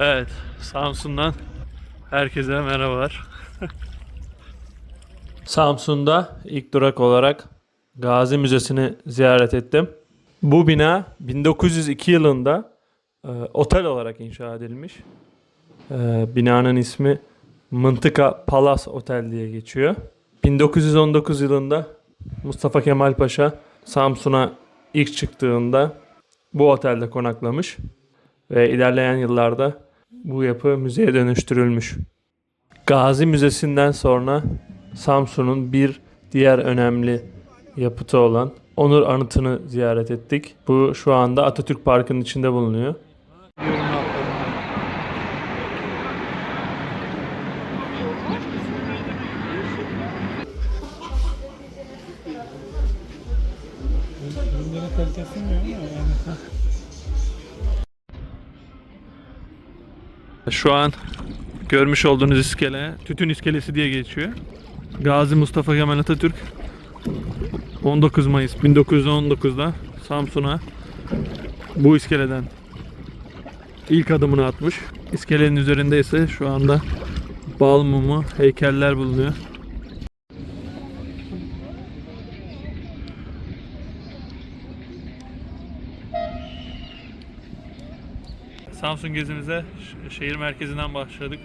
Evet, Samsun'dan herkese merhabalar. Samsun'da ilk durak olarak Gazi Müzesi'ni ziyaret ettim. Bu bina 1902 yılında e, otel olarak inşa edilmiş. E, binanın ismi Mıntıka Palas Otel diye geçiyor. 1919 yılında Mustafa Kemal Paşa Samsun'a ilk çıktığında bu otelde konaklamış ve ilerleyen yıllarda bu yapı müzeye dönüştürülmüş. Gazi Müzesi'nden sonra Samsun'un bir diğer önemli yapıtı olan Onur Anıtı'nı ziyaret ettik. Bu şu anda Atatürk Parkı'nın içinde bulunuyor. Mi Şu an görmüş olduğunuz iskele Tütün İskelesi diye geçiyor. Gazi Mustafa Kemal Atatürk 19 Mayıs 1919'da Samsun'a bu iskeleden ilk adımını atmış. İskelenin üzerinde ise şu anda bal mumu heykeller bulunuyor. Samsun gezimize şehir merkezinden başladık.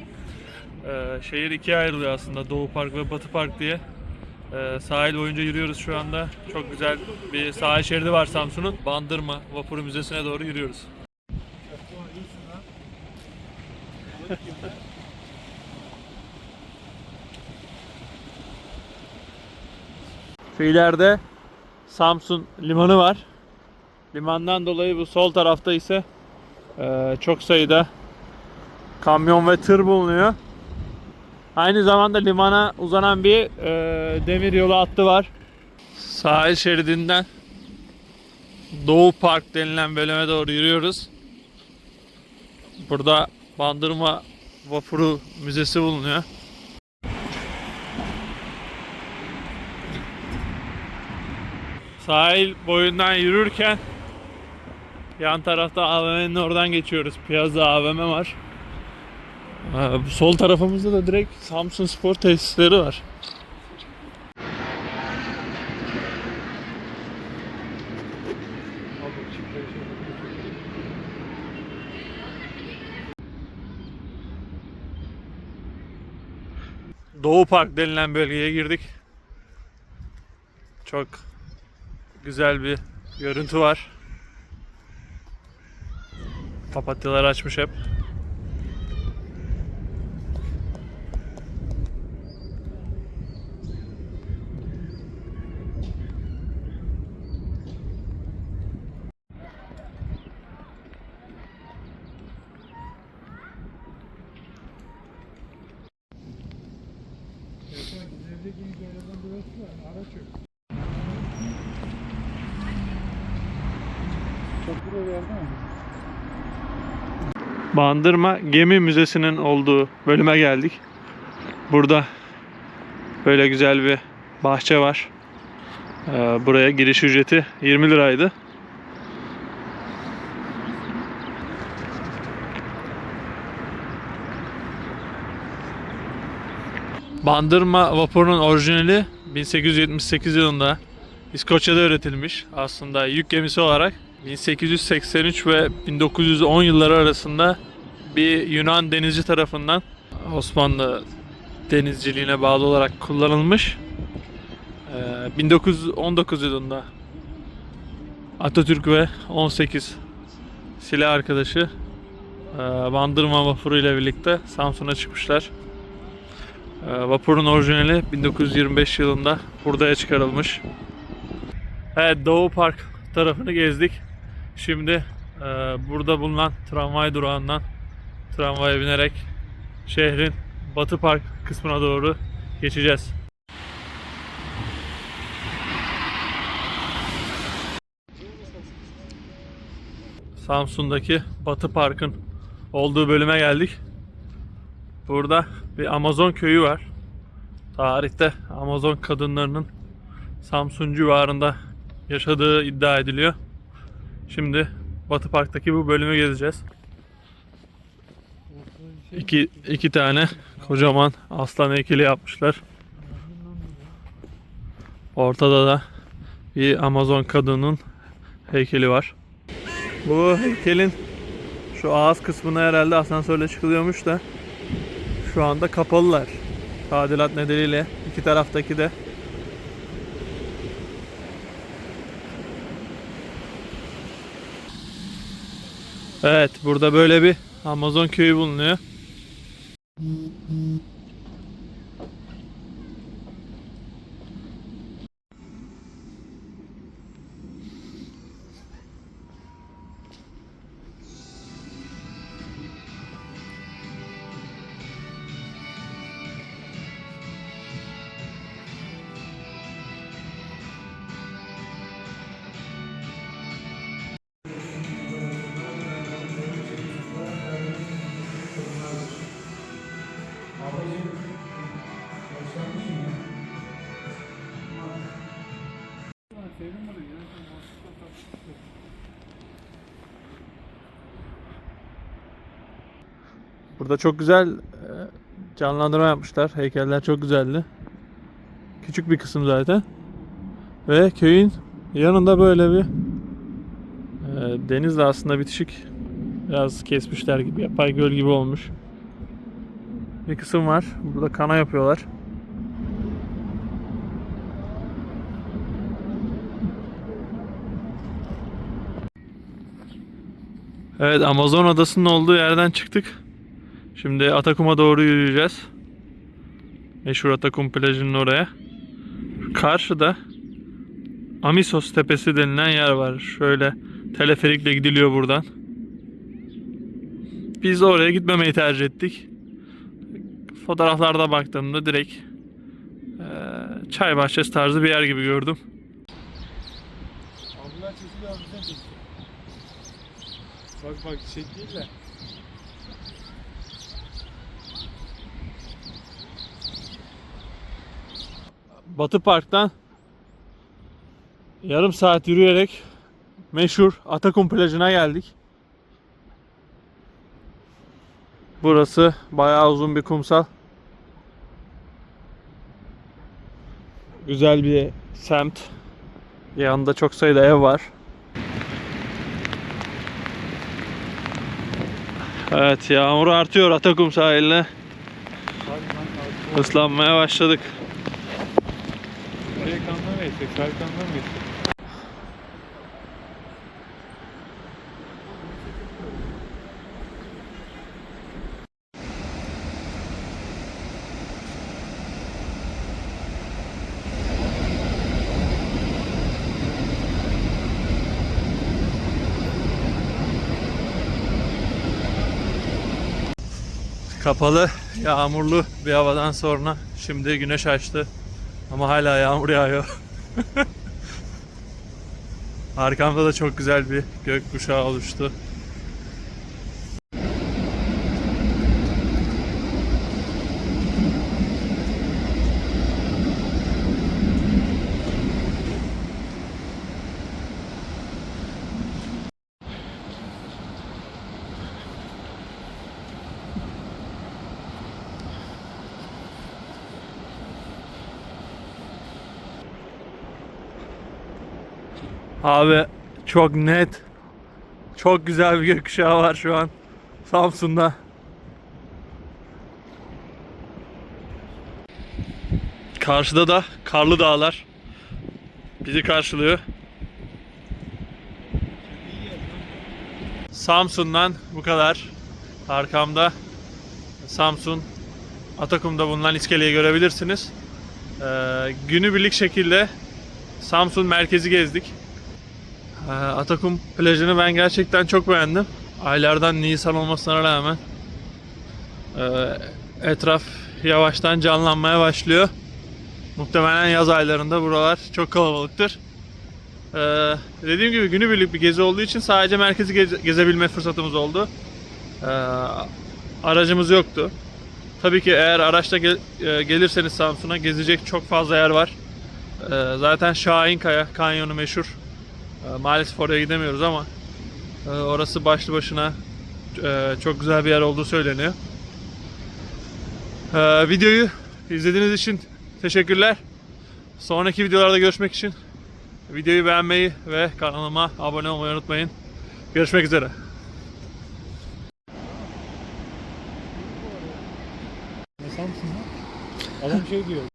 Ee, şehir ikiye ayrılıyor aslında Doğu Park ve Batı Park diye. Ee, sahil boyunca yürüyoruz şu anda. Çok güzel bir sahil şeridi var Samsun'un. Bandırma Vapuru Müzesi'ne doğru yürüyoruz. Şu ileride Samsun limanı var. Limandan dolayı bu sol tarafta ise ee, çok sayıda kamyon ve tır bulunuyor. Aynı zamanda limana uzanan bir e, demir yolu hattı var. Sahil şeridinden Doğu Park denilen bölüme doğru yürüyoruz. Burada Bandırma Vapuru Müzesi bulunuyor. Sahil boyundan yürürken Yan tarafta AVM'nin oradan geçiyoruz. Piyazda AVM var. Ee, sol tarafımızda da direkt Samsun Spor tesisleri var. Doğu Park denilen bölgeye girdik. Çok güzel bir görüntü var. Papatyalar açmış hep. Çok buraya verdi mi? Bandırma Gemi Müzesi'nin olduğu bölüme geldik. Burada böyle güzel bir bahçe var. Ee, Buraya giriş ücreti 20 liraydı. Bandırma vapurunun orijinali 1878 yılında İskoçya'da üretilmiş. Aslında yük gemisi olarak 1883 ve 1910 yılları arasında bir Yunan denizci tarafından Osmanlı denizciliğine bağlı olarak kullanılmış. Ee, 1919 yılında Atatürk ve 18 silah arkadaşı e, Bandırma vapuru ile birlikte Samsun'a çıkmışlar. E, Vapurun orijinali 1925 yılında Hurda'ya çıkarılmış. Evet Doğu Park tarafını gezdik. Şimdi e, burada bulunan tramvay durağından tramvaya binerek şehrin Batı Park kısmına doğru geçeceğiz. Samsun'daki Batı Park'ın olduğu bölüme geldik. Burada bir Amazon köyü var. Tarihte Amazon kadınlarının Samsun civarında yaşadığı iddia ediliyor. Şimdi Batı Park'taki bu bölümü gezeceğiz. İki, iki tane kocaman aslan heykeli yapmışlar. Ortada da bir Amazon kadının heykeli var. Bu heykelin şu ağız kısmına herhalde asansörle çıkılıyormuş da şu anda kapalılar. Tadilat nedeniyle iki taraftaki de Evet, burada böyle bir Amazon köyü bulunuyor. Burada çok güzel e, canlandırma yapmışlar. Heykeller çok güzeldi. Küçük bir kısım zaten. Ve köyün yanında böyle bir e, denizle aslında bitişik. Biraz kesmişler gibi, yapay göl gibi olmuş. Bir kısım var. Burada kana yapıyorlar. Evet Amazon adasının olduğu yerden çıktık. Şimdi Atakum'a doğru yürüyeceğiz. Meşhur Atakum plajının oraya. Karşıda Amisos Tepesi denilen yer var. Şöyle teleferikle gidiliyor buradan. Biz oraya gitmemeyi tercih ettik. Fotoğraflarda baktığımda direkt eee, çay bahçesi tarzı bir yer gibi gördüm. Abla çekiliyor abi sen çek. Bak bak çek Batı Park'tan yarım saat yürüyerek meşhur Atakum plajına geldik. Burası bayağı uzun bir kumsal. Güzel bir semt. Yanında çok sayıda ev var. Evet yağmur artıyor Atakum sahiline. Islanmaya başladık. Oraya kandan mı geçecek? Kapalı, yağmurlu bir havadan sonra şimdi güneş açtı. Ama hala yağmur yağıyor. Arkamda da çok güzel bir gök kuşağı oluştu. Abi çok net, çok güzel bir gökkuşağı var şu an Samsun'da. Karşıda da karlı dağlar bizi karşılıyor. Samsun'dan bu kadar. Arkamda Samsun Atakum'da bulunan iskeleyi görebilirsiniz. Ee, günübirlik şekilde Samsun merkezi gezdik. Ee, Atakum plajını ben gerçekten çok beğendim. Aylardan Nisan olmasına rağmen e, etraf yavaştan canlanmaya başlıyor. Muhtemelen yaz aylarında buralar çok kalabalıktır. Ee, dediğim gibi günübirlik bir gezi olduğu için sadece merkezi geze- gezebilme fırsatımız oldu. Ee, aracımız yoktu. Tabii ki eğer araçla e, gelirseniz Samsun'a gezecek çok fazla yer var. Ee, zaten Şahinkaya kanyonu meşhur. Ee, maalesef oraya gidemiyoruz ama e, orası başlı başına e, çok güzel bir yer olduğu söyleniyor. Ee, videoyu izlediğiniz için teşekkürler. Sonraki videolarda görüşmek için videoyu beğenmeyi ve kanalıma abone olmayı unutmayın. Görüşmek üzere. Adam şey diyor.